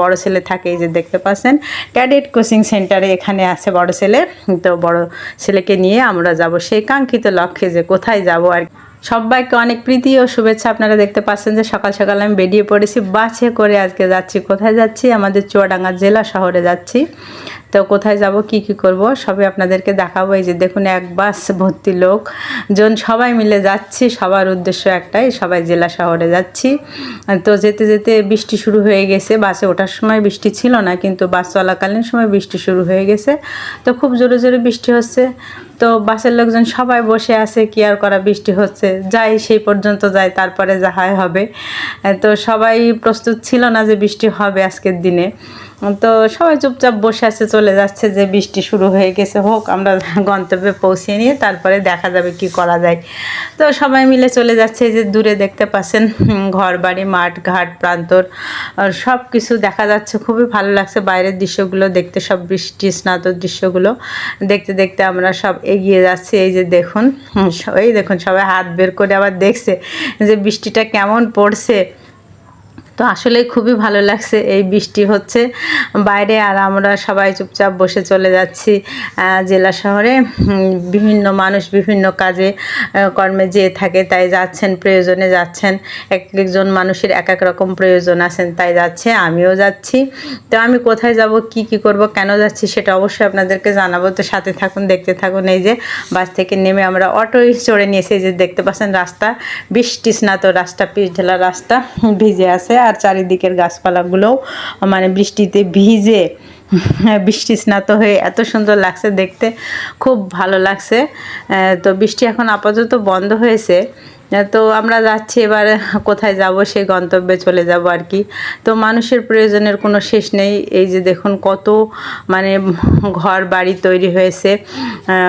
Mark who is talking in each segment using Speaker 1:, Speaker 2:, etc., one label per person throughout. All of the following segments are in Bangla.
Speaker 1: বড় ছেলে থাকে এই যে দেখতে পাচ্ছেন। ক্যাডেট কোচিং সেন্টারে এখানে আছে বড় ছেলে। তো বড় ছেলেকে নিয়ে আমরা যাব। সেই কাঙ্ক্ষিত লক্ষ্যে যে কোথায় যাব আর সবাইকে অনেক প্রীতি ও শুভেচ্ছা। আপনারা দেখতে পাচ্ছেন যে সকাল সকাল আমি বেরিয়ে পড়েছি। বাসে করে আজকে যাচ্ছি। কোথায় যাচ্ছি? আমাদের চুয়াডাঙ্গা জেলা শহরে যাচ্ছি। তো কোথায় যাব, কি কি করব, সবই আপনাদেরকে দেখাবো। এই যে দেখুন, এক বাস ভর্তি লোক। জন সবাই মিলে যাচ্ছি, সবার উদ্দেশ্য একটাই, সবাই জেলা শহরে যাচ্ছি। তো যেতে যেতে বৃষ্টি শুরু হয়ে গেছে। বাসে ওঠার সময় বৃষ্টি ছিল না, কিন্তু বাস চলাকালীন সময় বৃষ্টি শুরু হয়ে গেছে। তো খুব জোরে জোরে বৃষ্টি হচ্ছে। তো বাসের লোকজন সবাই বসে আছে, কি আর করা বৃষ্টি হচ্ছে। যাই, সেই পর্যন্ত যাই, তারপরে যা হয় হবে। তো সবাই প্রস্তুত ছিল না যে বৃষ্টি হবে আজকের দিনে। তো সবাই চুপচাপ বসে আছে, চলে যাচ্ছে যে বৃষ্টি শুরু হয়ে গেছে, হোক আমরা গন্তব্যে পৌঁছে নিয়ে তারপরে দেখা যাবে কি করা যায়। তো সবাই মিলে চলে যাচ্ছে যে দূরে দেখতে পাচ্ছেন ঘর বাড়ি মাঠ, ঘাট, প্রান্তর সব কিছু দেখা যাচ্ছে। খুবই ভালো লাগছে বাইরের দৃশ্যগুলো দেখতে, সব বৃষ্টি, স্নাত দৃশ্যগুলো দেখতে দেখতে আমরা সব এগিয়ে যাচ্ছি। এই যে দেখুন এই দেখুন সবাই হাত বের করে আবার দেখছে যে বৃষ্টিটা কেমন পড়ছে। তো আসলে খুবই ভালো লাগছে এই বৃষ্টি হচ্ছে। বাইরে আর আমরা সবাই চুপচাপ বসে চলে যাচ্ছি জেলা শহরে। বিভিন্ন মানুষ বিভিন্ন কাজে কর্মে যেয়ে থাকে, তাই যাচ্ছেন, প্রয়োজনে যাচ্ছেন। এক একজন মানুষের এক এক রকম প্রয়োজন আছেন, তাই যাচ্ছে, আমিও যাচ্ছি। তো আমি কোথায় যাব, কি কি করব, কেন যাচ্ছি, সেটা অবশ্যই আপনাদেরকে জানাব। তো সাথে থাকুন, দেখতে থাকুন, এই যে বাস থেকে নেমে আমরা অটোই চড়ে নিয়েছি যে দেখতে পাচ্ছেন রাস্তা, বৃষ্টি স্নাত রাস্তা পিচ ঢালা রাস্তা, ভিজে আছে। আর চারিদিকের গাছপালাগুলোও মানে বৃষ্টিতে ভিজে, বৃষ্টি স্নাত হয়ে এত সুন্দর লাগছে দেখতে, খুব ভালো লাগছে। তো বৃষ্টি এখন আপাতত বন্ধ হয়েছে। তো আমরা যাচ্ছি এবার কোথায় যাব সেই গন্তব্যে চলে যাব আর কি। তো মানুষের প্রয়োজনের কোনো শেষ নেই। এই যে দেখুন কত মানে ঘর বাড়ি তৈরি হয়েছে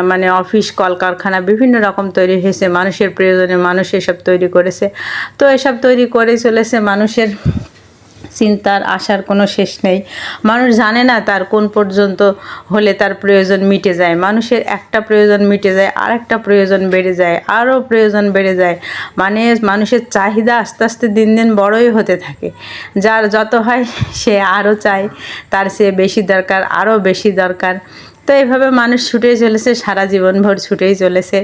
Speaker 1: মানে অফিস, কলকারখানা, বিভিন্ন রকম তৈরি হয়েছে। মানুষের প্রয়োজনে মানুষ এসব তৈরি করেছে। তো এসব তৈরি করে চলেছে মানুষের চিন্তার আশার কোনো শেষ নেই। মানুষ জানে না তার কোন পর্যন্ত হলে তার প্রয়োজন মিটে যায়। মানুষের একটা প্রয়োজন মিটে যায় আর একটা প্রয়োজন বেড়ে যায়, আরও প্রয়োজন বেড়ে যায়। মানে মানুষের চাহিদা আস্তে আস্তে দিন দিন বড়ই হতে থাকে। যার যত হয় সে আরও চায়, তার সে বেশি দরকার, আরও বেশি দরকার। তো এইভাবে মানুষ ছুটেই চলেছে, সারা জীবনভর ছুটেই চলেছে।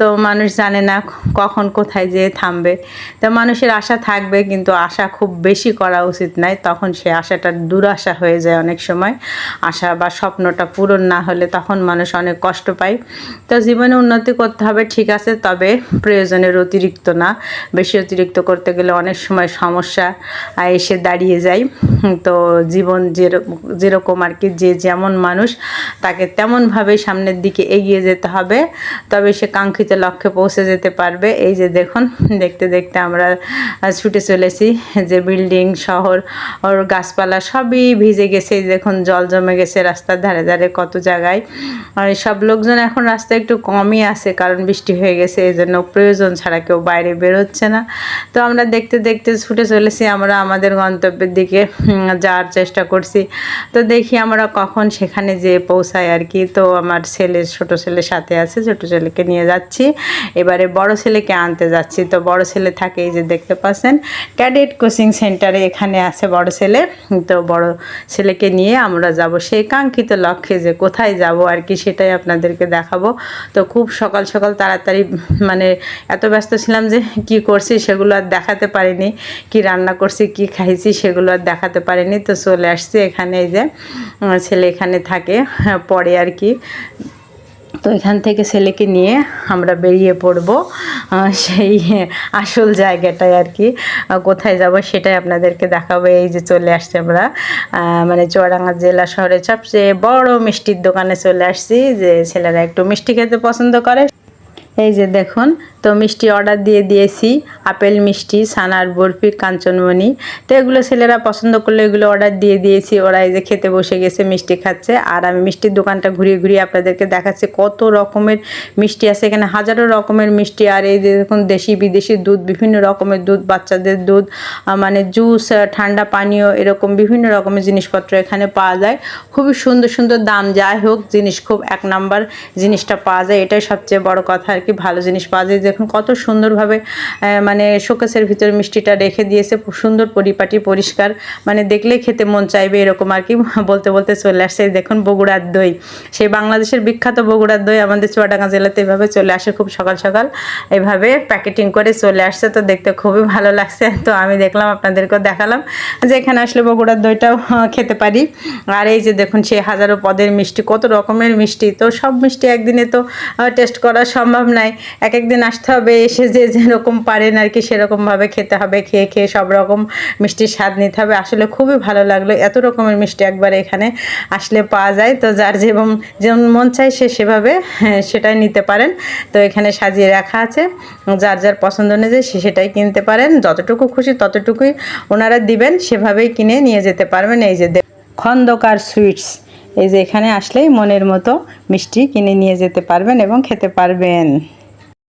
Speaker 1: তো মানুষ জানে না কখন কোথায় যেয়ে থামবে। তো মানুষের আশা থাকবে, কিন্তু আশা খুব বেশি করা উচিত নয় তখন সে আশাটা দুরাশা হয়ে যায় অনেক সময়। আশা বা স্বপ্নটা পূরণ না হলে তখন মানুষ অনেক কষ্ট পায়। তো জীবনে উন্নতি করতে হবে, ঠিক আছে, তবে প্রয়োজনের অতিরিক্ত না। বেশি অতিরিক্ত করতে গেলে অনেক সময় সমস্যা এসে দাঁড়িয়ে যায়। তো জীবন যেরকম আর কি, যে যেমন মানুষ, তাকে তেমনভাবেই সামনের দিকে এগিয়ে যেতে হবে। তবে সে কাঙ্ক্ষিত লক্ষ্যে পৌঁছে যেতে পারবে। এই যে দেখুন, দেখতে দেখতে আমরা ছুটে চলেছি যে বিল্ডিং, শহর, ওর গাছপালা সবই ভিজে গেছে। দেখুন, জল জমে গেছে রাস্তার ধারে ধারে কত জায়গায়। আর সব লোকজন এখন রাস্তায় একটু কমই আছে, কারণ বৃষ্টি হয়ে গেছে এই জন্য প্রয়োজন ছাড়া কেউ বাইরে বেরোচ্ছে না। তো আমরা দেখতে দেখতে ছুটে চলেছি, আমরা আমাদের গন্তব্যের দিকে যাওয়ার চেষ্টা করছি। তো দেখি আমরা কখন সেখানে যেয়ে পৌঁছাই আর কি। তো আমার ছেলে, ছোট ছেলে সাথে আছে, ছোট ছেলেকে নিয়ে যাচ্ছি। এবারে বড় ছেলেকে আনতে যাচ্ছি। তো বড় ছেলে থাকে এই যে দেখতে পাচ্ছেন, ক্যাডেট কোচিং সেন্টারে এখানে আছে বড় ছেলে। তো বড় ছেলেকে নিয়ে আমরা যাব সেই কাঙ্ক্ষিত লক্ষ্যে যে কোথায় যাব আর কি সেটাই আপনাদেরকে দেখাবো। তো খুব সকাল সকাল তাড়াতাড়ি মানে এত ব্যস্ত ছিলাম যে কি করছি সেগুলো আর দেখাতে পারিনি। কি রান্না করছি, কি খাইছি সেগুলো আর দেখাতে পারিনি। তো চলে আসছি এখানে এই যে ছেলে এখানে থাকে, পরে আর কি। তো এখান থেকে ছেলেকে নিয়ে আমরা বেরিয়ে পড়ব। সেই আসল জায়গাটায় আর কি। কোথায় যাব সেটাই আপনাদেরকে দেখাবো। এই যে চলে আসছে আমরা। মানে চুয়াডাঙ্গা জেলা শহরে সবচেয়ে বড় মিষ্টির দোকানে চলে আসছি। যে ছেলেরা একটু মিষ্টি খেতে পছন্দ করে। এই যে দেখুন তো মিষ্টি অর্ডার দিয়ে দিয়েছি। আপেল মিষ্টি সানার বরফি, কাঞ্চনমণি। তো এগুলো ছেলেরা পছন্দ করলে এগুলো অর্ডার দিয়ে দিয়েছি। ওরা এই যে খেতে বসে গেছে, মিষ্টি খাচ্ছে। আর আমি মিষ্টির দোকানটা ঘুরিয়ে ঘুরিয়ে আপনাদেরকে দেখাচ্ছি কত রকমের মিষ্টি আছে। এখানে হাজারো রকমের মিষ্টি আর এই যে দেখুন, দেশি, বিদেশি দুধ, বিভিন্ন রকমের দুধ, বাচ্চাদের দুধ মানে জুস ঠান্ডা পানীয়, এরকম বিভিন্ন রকমের জিনিসপত্র এখানে পাওয়া যায়। খুবই সুন্দর সুন্দর দাম। যাই হোক, জিনিস খুব এক নাম্বার জিনিসটা পাওয়া যায়। এটাই সবচেয়ে বড় কথা আর কি। ভালো জিনিস পাওয়া যায় যে দেখুন, কত সুন্দরভাবে মানে শোকেসের ভিতরে মিষ্টিটা রেখে দিয়েছে সুন্দর পরিপাটি, পরিষ্কার। মানে দেখলে খেতে মন চাইবে এরকম আর কি, বলতে বলতে চলে আসছে দেখুন, বগুড়ার দই। সেই বাংলাদেশের বিখ্যাত বগুড়ার দই আমাদের চুয়াডাঙ্গা জেলাতে এভাবে চলে আসে, খুব সকাল সকাল এভাবে প্যাকেটিং করে চলে আসছে। তো দেখতে খুবই ভালো লাগছে। তো আমি দেখলাম, আপনাদেরকেও দেখালাম যে এখানে আসলে বগুড়ার দইটাও খেতে পারি। আর এই যে দেখুন, সেই হাজারো পদের মিষ্টি, কত রকমের মিষ্টি। তো সব মিষ্টি একদিনে তো টেস্ট করা সম্ভব নয় এক একদিন আসতে হবে এসে যে যেরকম পারেন আর কি সেরকমভাবে খেতে হবে খেয়ে খেয়ে সব রকম মিষ্টির স্বাদ নিতে হবে। আসলে খুবই ভালো লাগল এত রকমের মিষ্টি একবার এখানে আসলে পাওয়া যায়। তো যার যেমন যেমন মন চায় সে সেভাবে হ্যাঁ, সেটাই নিতে পারেন। তো এখানে সাজিয়ে রাখা আছে। যার যার পছন্দ অনুযায়ী সে সেটাই কিনতে পারেন। যতটুকু খুশি ততটুকুই ওনারা দিবেন সেভাবেই কিনে নিয়ে যেতে পারবেন। এই যে খন্দকার সুইটস এই যে এখানে আসলেই মনের মতো মিষ্টি কিনে নিয়ে যেতে পারবেন এবং খেতে পারবেন।